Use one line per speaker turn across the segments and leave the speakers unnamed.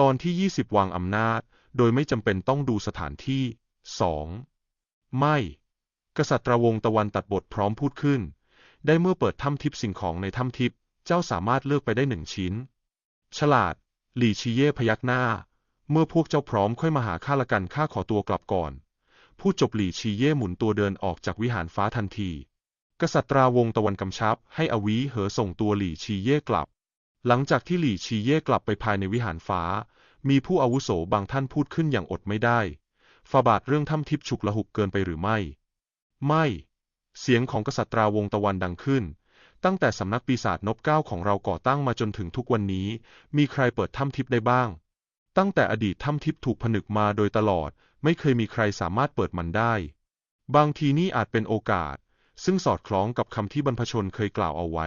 ตอนที่ 20 วางอำนาจ โดยไม่จำเป็นต้องดูสถานที่ 2. ไม่ กษัตริย์วงศ์ตะวันตัดบทพร้อมพูดขึ้น ได้เมื่อเปิดถ้ำทิพย์สิ่งของในถ้ำทิพย์เจ้าสามารถเลือกไปได้หนึ่งชิ้น ฉลาด หลี่ชีเย่พยักหน้า เมื่อพวกเจ้าพร้อมค่อยมาหาข้าละกันข้าขอตัวกลับก่อน พูดจบหลี่ชีเย่หมุนตัวเดินออกจากวิหารฟ้าทันที กษัตราวงศ์ตะวันกำชับ ให้อวีเหอส่งตัวหลี่ชีเย่กลับ หลังจากที่หลี่ชีเย่กลับไปภายในวิหารฟ้า มีผู้อาวุโสบางท่านพูดขึ้นอย่างอดไม่ได้ฟาบาทเรื่องถ้ำทิพย์ฉุกละหุกเกินไปหรือไม่ ไม่ เสียงของกษัตราวงตะวันดังขึ้น ตั้งแต่สำนักปีศาจนบเก้าของเราก่อตั้งมาจนถึงทุกวันนี้ มีใครเปิดถ้ำทิพย์ได้บ้าง ตั้งแต่อดีตถ้ำทิพย์ถูกผนึกมาโดยตลอด ไม่เคยมีใครสามารถเปิดมันได้ บางทีนี่อาจเป็นโอกาส ซึ่งสอดคล้องกับคำที่บรรพชนเคยกล่าวเอาไว้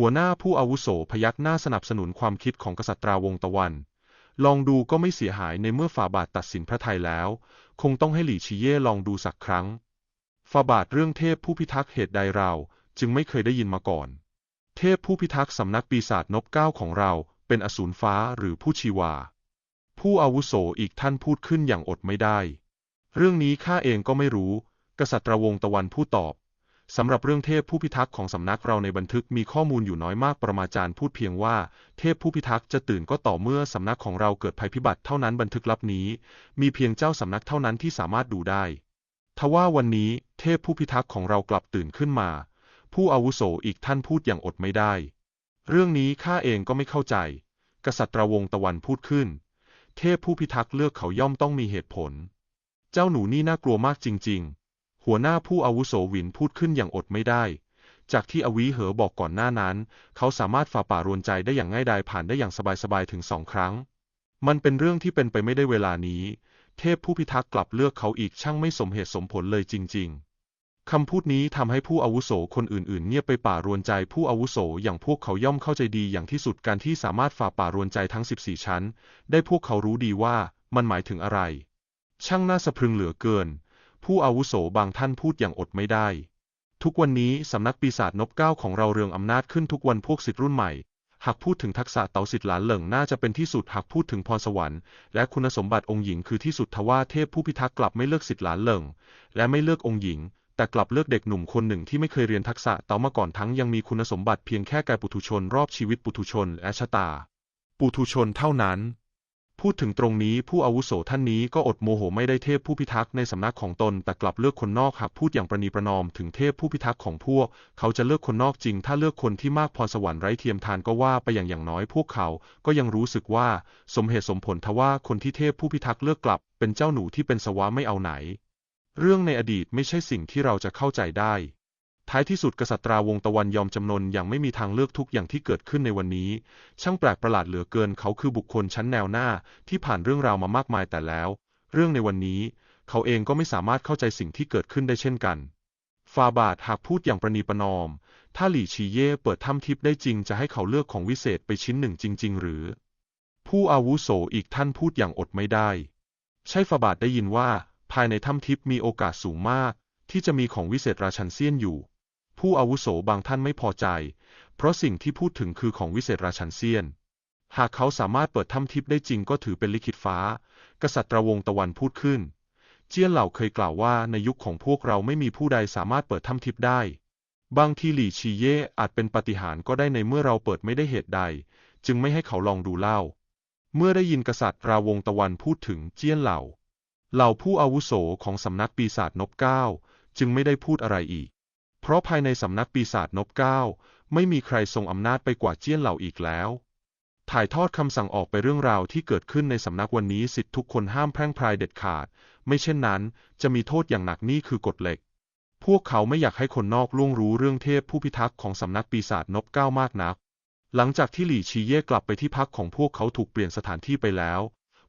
หัวหน้าผู้อาวุโสพยักหน้าสนับสนุนความคิดของกษัตราวงศ์ตะวัน ลองดูก็ไม่เสียหายในเมื่อฝ่าบาทตัดสินพระทัยแล้ว คงต้องให้หลี่ชีเย่ลองดูสักครั้งฝ่าบาทเรื่องเทพผู้พิทักษ์เหตุใดเราจึงไม่เคยได้ยินมาก่อน เทพผู้พิทักษ์สำนักปีศาจนบเก้าของเราเป็นอสูรฟ้าหรือผู้ชีวา ผู้อาวุโสอีกท่านพูดขึ้นอย่างอดไม่ได้ เรื่องนี้ข้าเองก็ไม่รู้ กษัตริย์วงศ์ตะวันผู้ตอบ สำหรับเรื่องเทพผู้พิทักษ์ของสำนักเราในบันทึกมีข้อมูลอยู่น้อยมากประมาจารย์พูดเพียงว่า เทพผู้พิทักษ์จะตื่นก็ต่อเมื่อสำนักของเราเกิดภัยพิบัติเท่านั้นบันทึกลับนี้ มีเพียงเจ้าสำนักเท่านั้นที่สามารถดูได้ทว่าวันนี้เทพผู้พิทักษ์ของเรากลับตื่นขึ้นมา ผู้อาวุโสอีกท่านพูดอย่างอดไม่ได้ เรื่องนี้ข้าเองก็ไม่เข้าใจ กษัตริย์วงศ์ตะวันพูดขึ้น เทพผู้พิทักษ์เลือกเขาย่อมต้องมีเหตุผล เจ้าหนูนี่น่ากลัวมากจริง ๆ หัวหน้าผู้อาวุโสหวินพูดขึ้นอย่างอดไม่ได้ จากที่อวีเหอบอกก่อนหน้านั้น เขาสามารถฝ่าป่ารวนใจได้อย่างง่ายดายผ่านได้อย่างสบายๆถึงสองครั้ง มันเป็นเรื่องที่เป็นไปไม่ได้เวลานี้ เทพผู้พิทักษ์กลับเลือกเขาอีกช่างไม่สมเหตุสมผลเลยจริง ๆคำพูดนี้ทำให้ผู้อาวุโสคนอื่นๆ เงียบไปป่ารวนใจผู้อาวุโสอย่างพวกเขาย่อมเข้าใจดีอย่างที่สุดการที่สามารถฝ่าป่ารวนใจทั้ง 14 ชั้น ได้พวกเขารู้ดีว่ามันหมายถึงอะไร ช่างน่าสะพรึงเหลือเกิน ผู้อาวุโสบางท่านพูดอย่างอดไม่ได้ ทุกวันนี้สำนักปีศาจนบเก้าของเราเรืองอำนาจขึ้นทุกวันพวกศิษย์รุ่นใหม่ หากพูดถึงทักษะเต๋าสิทธิ์หลานเหลิงน่าจะเป็นที่สุดหากพูดถึงพรสวรรค์และคุณสมบัติองค์หญิงคือที่สุดทว่าเทพผู้พิทักษ์กลับไม่เลือกสิทธิ์หลานเหลิงและไม่เลือกองค์หญิงแต่กลับเลือกเด็กหนุ่มคนหนึ่งที่ไม่เคยเรียนทักษะเต๋ามาก่อนทั้งยังมีคุณสมบัติเพียงแค่แก่ปุถุชนรอบชีวิตปุถุชนและชะตา ปุถุชนเท่านั้น พูดถึงตรงนี้ผู้อาวุโสท่านนี้ก็อดโมโหไม่ได้เทพผู้พิทักษ์ในสำนักของตน แต่กลับเลือกคนนอกหากพูดอย่างประนีประนอมถึงเทพผู้พิทักษ์ของพวก เขาจะเลือกคนนอกจริง ถ้าเลือกคนที่มากพรสวรรค์ไร้เทียมทานก็ว่าไปอย่างอย่างน้อยพวกเขา ก็ยังรู้สึกว่าสมเหตุสมผลทว่าคนที่เทพผู้พิทักษ์เลือกกลับ เป็นเจ้าหนูที่เป็นสวะไม่เอาไหน เรื่องในอดีตไม่ใช่สิ่งที่เราจะเข้าใจได้ ท้ายที่สุดกษัตราวงตะวันยอมจำนนอย่างไม่มีทางเลือกทุกอย่างที่เกิดขึ้นในวันนี้ ช่างแปลกประหลาดเหลือเกินเขาคือบุคคลชั้นแนวหน้าที่ผ่านเรื่องราวมามากมายแต่แล้ว เรื่องในวันนี้ เขาเองก็ไม่สามารถเข้าใจสิ่งที่เกิดขึ้นได้เช่นกันฟาบาทหากพูดอย่างประนีประนอม ถ้าหลี่ชีเย่เปิดถ้ำทิพย์ได้จริงจะให้เขาเลือกของวิเศษไปชิ้นหนึ่งจริง ๆ หรือ ผู้อาวุโสอีกท่านพูดอย่างอดไม่ได้ ใช่ฟาบาทได้ยินว่า ภายในถ้ำทิพย์มีโอกาสสูงมาก ที่จะมีของวิเศษราชันเซียนอยู่ ผู้อาวุโสบางท่านไม่พอใจ เพราะสิ่งที่พูดถึงคือของวิเศษราชันเซียน หากเขาสามารถเปิดถ้ำทิพย์ได้จริงก็ถือเป็นลิขิตฟ้า กษัตริย์วงศ์ตะวันพูดขึ้น เจี้ยนเหล่าเคยกล่าวว่าในยุคของพวกเราไม่มีผู้ใดสามารถเปิดถ้ำทิพย์ได้ บางทีหลี่ชีเย่อาจเป็นปฏิหารก็ได้ในเมื่อเราเปิดไม่ได้เหตุใด จึงไม่ให้เขาลองดูเล่า เมื่อได้ยินกษัตริย์ราวงตะวันพูดถึงเจี้ยนเหล่า เหล่าผู้อาวุโสของสำนักปีศาจนบเก้าจึงไม่ได้พูดอะไรอีก เพราะภายในสำนักปีศาจนบเก้าไม่มีใครทรงอำนาจไปกว่าเจี้ยนเหล่าอีกแล้ว ถ่ายทอดคำสั่งออกไปเรื่องราวที่เกิดขึ้นในสำนักวันนี้สิทธิทุกคนห้ามแพร่งพรายเด็ดขาด ไม่เช่นนั้น จะมีโทษอย่างหนักนี่คือกฎเหล็ก พวกเขาไม่อยากให้คนนอกล่วงรู้เรื่องเทพผู้พิทักษ์ของสำนักปีศาจนบเก้ามากนัก หลังจากที่หลี่ชีเย่กลับไปที่พักของพวกเขาถูกเปลี่ยนสถานที่ไปแล้ว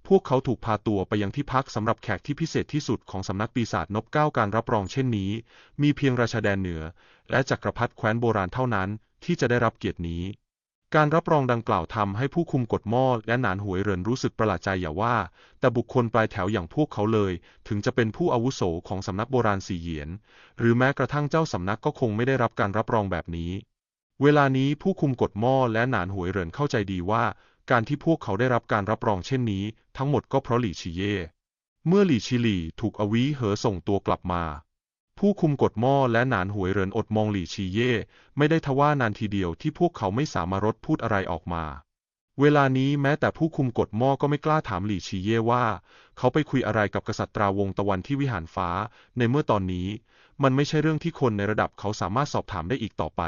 พวกเขาถูกพาตัวไปยังที่พักสำหรับแขกที่พิเศษที่สุดของสำนักปีศาจนบเก้าการรับรองเช่นนี้ มีเพียงราชาแดนเหนือ และจักรพรรดิแคว้นโบราณเท่านั้นที่จะได้รับเกียรตินี้ การรับรองดังกล่าวทำให้ผู้คุมกฎหม้อและหนานหวยเรินรู้สึกประหลาดใจอย่าว่า แต่บุคคลปลายแถวอย่างพวกเขาเลย ถึงจะเป็นผู้อาวุโสของสำนักโบราณสี่เหยียน หรือแม้กระทั่งเจ้าสำนักก็คงไม่ได้รับการรับรองแบบนี้ เวลานี้ผู้คุมกฎหม้อและหนานหวยเรินเข้าใจดีว่า การที่พวกเขาได้รับการรับรองเช่นนี้ ทั้งหมดก็เพราะหลี่ชีเย่ เมื่อหลี่ชิหลี่ถูกอวีเหอส่งตัวกลับมา ผู้คุมกฎหม้อและหนานหวยเรินอดมองหลี่ชีเย่ไม่ได้ทว่านานทีเดียวที่พวกเขาไม่สามารถพูดอะไรออกมา เวลานี้แม้แต่ผู้คุมกฎหม้อก็ไม่กล้าถามหลี่ชีเย่ว่า เขาไปคุยอะไรกับกษัตริย์ราวงตะวันที่วิหารฟ้า ในเมื่อตอนนี้ มันไม่ใช่เรื่องที่คนในระดับเขาสามารถสอบถามได้อีกต่อไป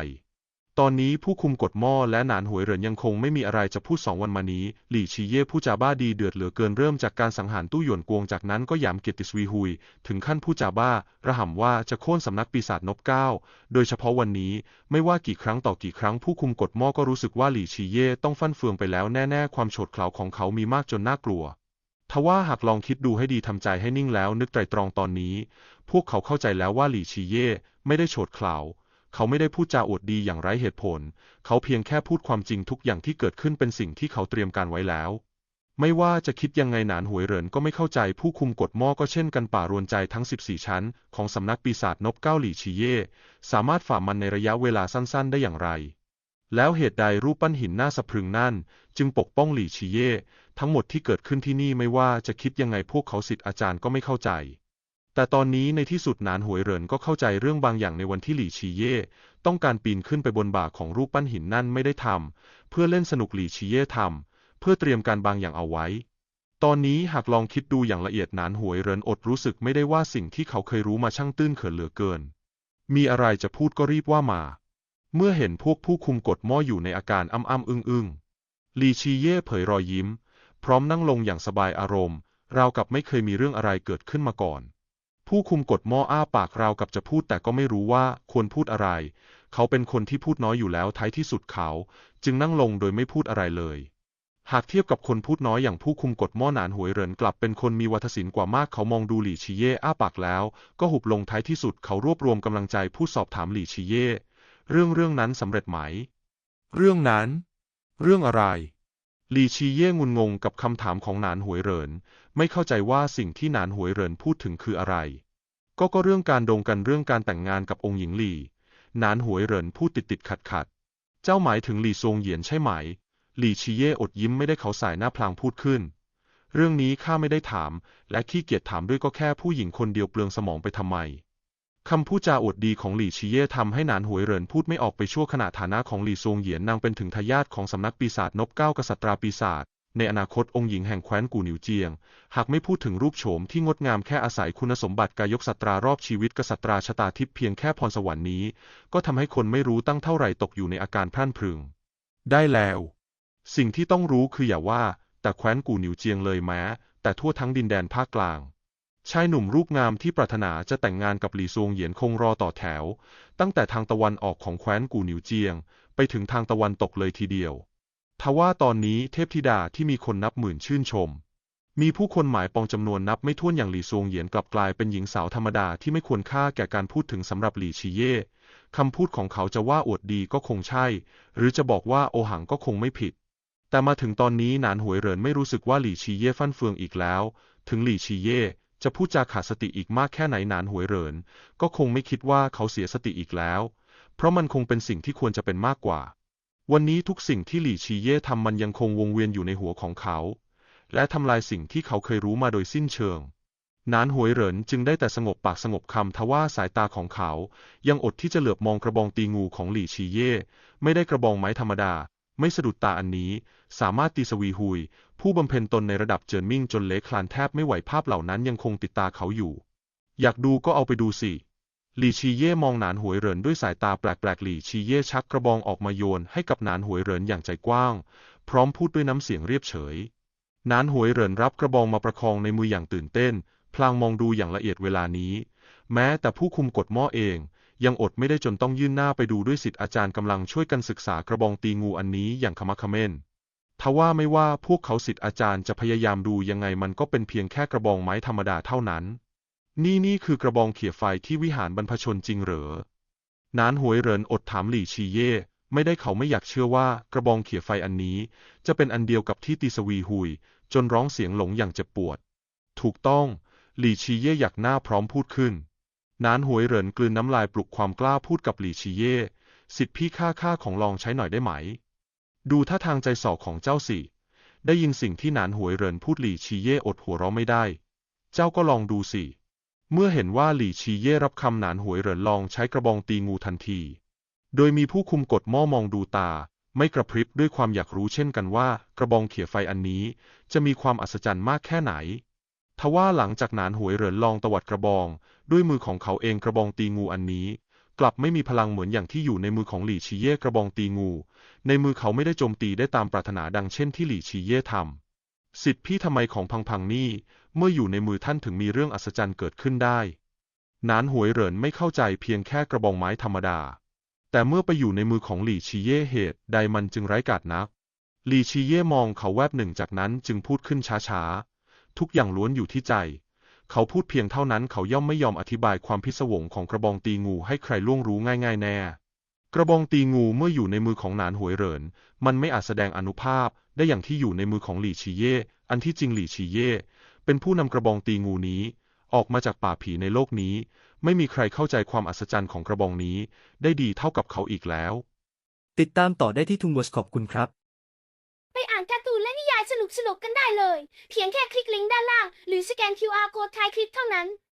ตอนนี้ผู้คุมกฎหม้อและหนานหวยเหรินยังคงไม่มีอะไรจะพูดสองวันมานี้ หลี่ชีเย่ผู้จาบ้าดีเดือดเหลือเกินเริ่มจากการสังหารตู้หยวนกวงจากนั้นก็หยามเกียรติสวีฮุย ถึงขั้นผู้จาบ้า ระห่ำว่าจะโค่นสำนักปีศาจนบเก้า โดยเฉพาะวันนี้ไม่ว่ากี่ครั้งต่อกี่ครั้งผู้คุมกฎหม้อก็รู้สึกว่าหลี่ชีเย่ต้องฟั่นเฟืองไปแล้วแน่ๆ ความโฉดเขลาของเขามีมากจนน่ากลัวทว่าหากลองคิดดูให้ดีทำใจให้นิ่งแล้วนึกไตรตรองตอนนี้ พวกเขาเข้าใจแล้วว่าหลี่ชีเย่ไม่ได้โฉดเขลา เขาไม่ได้พูดจาอวดดีอย่างไร้เหตุผล เขาเพียงแค่พูดความจริงทุกอย่างที่เกิดขึ้นเป็นสิ่งที่เขาเตรียมการไว้แล้ว ไม่ว่าจะคิดยังไงหนานหวยเหรินก็ไม่เข้าใจผู้คุมกฎหม้อก็เช่นกันป่ารวนใจทั้ง 14 ชั้น ของสำนักปีศาจนบเก้าหลี่ชีเย่สามารถฝ่ามันในระยะเวลาสั้นๆ ได้อย่างไร แล้วเหตุใดรูปปั้นหินหน้าสะพรึงนั่น จึงปกป้องหลี่ชีเย่ทั้งหมดที่เกิดขึ้นที่นี่ไม่ว่าจะคิดยังไงพวกเขาสิทธิ์อาจารย์ก็ไม่เข้าใจ แต่ตอนนี้ในที่สุดหนานหวยเหรินก็เข้าใจเรื่องบางอย่างในวันที่หลี่ชีเย่ต้องการปีนขึ้นไปบนบ่าของรูปปั้นหินนั่นไม่ได้ทำเพื่อเล่นสนุกหลี่ชีเย่ทำเพื่อเตรียมการบางอย่างเอาไว้ ตอนนี้หากลองคิดดูอย่างละเอียดหนานหวยเหรินอดรู้สึกไม่ได้ว่าสิ่งที่เขาเคยรู้มาช่างตื้นเขินเหลือเกิน มีอะไรจะพูดก็รีบว่ามา เมื่อเห็นพวกผู้คุมกฎหม้ออยู่ในอาการอ้ำอ้ำอึ้งอึ้งหลี่ชีเย่เผยรอยยิ้ม พร้อมนั่งลงอย่างสบายอารมณ์ราวกับไม่เคยมีเรื่องอะไรเกิดขึ้นมาก่อน ผู้คุมกฎหม้ออ้าปากราวกับจะพูดแต่ก็ไม่รู้ว่าควรพูดอะไร เขาเป็นคนที่พูดน้อยอยู่แล้วท้ายที่สุดเขา จึงนั่งลงโดยไม่พูดอะไรเลย หากเทียบกับคนพูดน้อยอย่างผู้คุมกฎหม้อหนานหวยเหรินกลับเป็นคนมีวัฒศิลป์กว่ามากเขามองดูหลี่ชีเย่อ้าปากแล้ว ก็หุบลงท้ายที่สุดเขารวบรวมกำลังใจพูดสอบถามหลี่ชีเย่เรื่องเรื่องนั้นสำเร็จไหม เรื่องนั้น เรื่องอะไรหลี่ชีเย่งุนงงกับคำถามของหนานหวยเหริน ไม่เข้าใจว่าสิ่งที่หนานหวยเหรินพูดถึงคืออะไร ก็ก็เรื่องการโดงกันเรื่องการแต่งงานกับองค์หญิงหลี่หนานหวยเหรินพูดติดติดขัดขัด เจ้าหมายถึงหลี่ซงเหยียนใช่ไหม หลี่ชีเย่อดยิ้มไม่ได้เขาสายหน้าพลางพูดขึ้น เรื่องนี้ข้าไม่ได้ถาม และขี้เกียจถามด้วยก็แค่ผู้หญิงคนเดียวเปลืองสมองไปทำไมคำพูดจาอวดดีของหลี่ชีเย่ทำให้หนานหวยเหรินพูดไม่ออกไปชั่วขณะฐานะของหลี่ซงเหยียนนางเป็นถึงทายาทของสำนักปีศาจนบเก้ากษัตราปีศาจ ในอนาคตองค์หญิงแห่งแคว้นกู่หนิวเจียง หากไม่พูดถึงรูปโฉมที่งดงามแค่อาศัยคุณสมบัติกายกสัตรารอบชีวิตกษัตราชะตาทิพย์เพียงแค่พรสวรรค์นี้ ก็ทำให้คนไม่รู้ตั้งเท่าไหร่ตกอยู่ในอาการพรั่นพรึง ได้แล้ว สิ่งที่ต้องรู้คืออย่าว่า แต่แคว้นกู่หนิวเจียงเลยแม้ แต่ทั่วทั้งดินแดนภาคกลางชายหนุ่มรูปงามที่ปรารถนาจะแต่งงานกับหลี่ซวงเหยียนคงรอต่อแถว ตั้งแต่ทางตะวันออกของแคว้นกู่หนิวเจียง ไปถึงทางตะวันตกเลยทีเดียว ทว่าตอนนี้เทพธิดาที่มีคนนับหมื่นชื่นชม มีผู้คนหมายปองจำนวนนับไม่ถ้วนอย่างหลี่ซวงเหยียนกลับกลายเป็นหญิงสาวธรรมดาที่ไม่ควรค่าแก่การพูดถึงสำหรับหลี่ชีเย่คำพูดของเขาจะว่าอวดดีก็คงใช่ หรือจะบอกว่าโอหังก็คงไม่ผิด แต่มาถึงตอนนี้หนานหวยเหรินไม่รู้สึกว่าหลี่ชีเย่ฟั่นเฟืองอีกแล้ว ถึงหลี่ชีเย่จะพูดจาขาดสติอีกมากแค่ไหนหนานหวยเหริน ก็คงไม่คิดว่าเขาเสียสติอีกแล้ว เพราะมันคงเป็นสิ่งที่ควรจะเป็นมากกว่า วันนี้ทุกสิ่งที่หลี่ชีเย่ทำมันยังคงวงเวียนอยู่ในหัวของเขา และทำลายสิ่งที่เขาเคยรู้มาโดยสิ้นเชิง นานหวยเหรินจึงได้แต่สงบปากสงบคำทว่าสายตาของเขา ยังอดที่จะเหลือบมองกระบองตีงูของหลี่ชีเย่ไม่ได้กระบองไม้ธรรมดา ไม่สะดุดตาอันนี้ สามารถตีสวีหุย ผู้บำเพ็ญตนในระดับเจินมิ่งจนเละคลานแทบไม่ไหวภาพเหล่านั้นยังคงติดตาเขาอยู่ อยากดูก็เอาไปดูสิ หลี่ชีเย่มองหนานหวยเหรินด้วยสายตาแปลกๆ หลี่ชีเย่ชักกระบองออกมาโยนให้กับหนานหวยเหรินอย่างใจกว้าง พร้อมพูดด้วยน้ำเสียงเรียบเฉยหนานหวยเหรินรับกระบองมาประคองในมืออย่างตื่นเต้น พลางมองดูอย่างละเอียดเวลานี้ แม้แต่ผู้คุมกฎหม้อเอง ยังอดไม่ได้จนต้องยื่นหน้าไปดูด้วยสิทธิ์อาจารย์กำลังช่วยกันศึกษากระบองตีงูอันนี้อย่างขมักเขม้นทว่าไม่ว่าพวกเขาสิทธิ์อาจารย์จะพยายามดูยังไงมันก็เป็นเพียงแค่กระบองไม้ธรรมดาเท่านั้น นี่นี่คือกระบองเขี่ยไฟที่วิหารบรรพชนจริงเหรอ นานหวยเรินอดถามหลี่ชีเย่ ไม่ได้เขาไม่อยากเชื่อว่ากระบองเขี่ยไฟอันนี้ จะเป็นอันเดียวกับที่ตีสวีหุย จนร้องเสียงหลงอย่างเจ็บปวด ถูกต้อง หลี่ชีเย่อยากหน้าพร้อมพูดขึ้น นานหวยเรินกลืนน้ำลายปลุกความกล้าพูดกับหลี่ชีเย่ สิทธิพี่ข้าข้าของลองใช้หน่อยได้ไหม ดูท่าทางใจสอของเจ้าสิ ได้ยินสิ่งที่นานหวยเรินพูดหลี่ชีเย่อดหัวเราะไม่ได้ เจ้าก็ลองดูสิ เมื่อเห็นว่าหลี่ชีเย่รับคำหนานหวยเหรินลองใช้กระบองตีงูทันที โดยมีผู้คุมกฎหม้อมองดูตา ไม่กระพริบด้วยความอยากรู้เช่นกันว่า กระบองเขี่ยไฟอันนี้จะมีความอัศจรรย์มากแค่ไหนทว่าหลังจากหนานหวยเหรินลองตวัดกระบอง ด้วยมือของเขาเองกระบองตีงูอันนี้ กลับไม่มีพลังเหมือนอย่างที่อยู่ในมือของหลี่ชีเย่กระบองตีงู ในมือเขาไม่ได้โจมตีได้ตามปรารถนาดังเช่นที่หลี่ชีเย่ทำสิทธิพี่ทำไมของพังพังนี่ เมื่ออยู่ในมือท่านถึงมีเรื่องอัศจรรย์เกิดขึ้นได้ นานหวยเหรินไม่เข้าใจเพียงแค่กระบองไม้ธรรมดา แต่เมื่อไปอยู่ในมือของหลี่ชีเย่เหตุใดมันจึงไร้กาจนัก หลี่ชีเย่มองเขาแวบหนึ่งจากนั้นจึงพูดขึ้นช้าๆ ทุกอย่างล้วนอยู่ที่ใจ เขาพูดเพียงเท่านั้นเขาย่อมไม่ยอมอธิบายความพิศวงของกระบองตีงูให้ใครล่วงรู้ง่ายๆแน่กระบองตีงูเมื่ออยู่ในมือของหนานหวยเหริน มันไม่อาจแสดงอนุภาพได้อย่างที่อยู่ในมือของหลี่ชีเย่ อันที่จริงหลี่ชีเย่ เป็นผู้นำกระบองตีงูนี้ ออกมาจากป่าผีในโลกนี้ ไม่มีใครเข้าใจความอัศจรรย์ของกระบองนี้ ได้ดีเท่ากับเขาอีกแล้ว
ติดตามต่อได้ที่ทุงวสขอบคุณครับ
ไปอ่านการ์ตูนและนิยายสนุกๆกันได้เลย เพียงแค่คลิกลิงก์ด้านล่าง หรือสแกน QR โค้ดท้ายคลิปเท่านั้น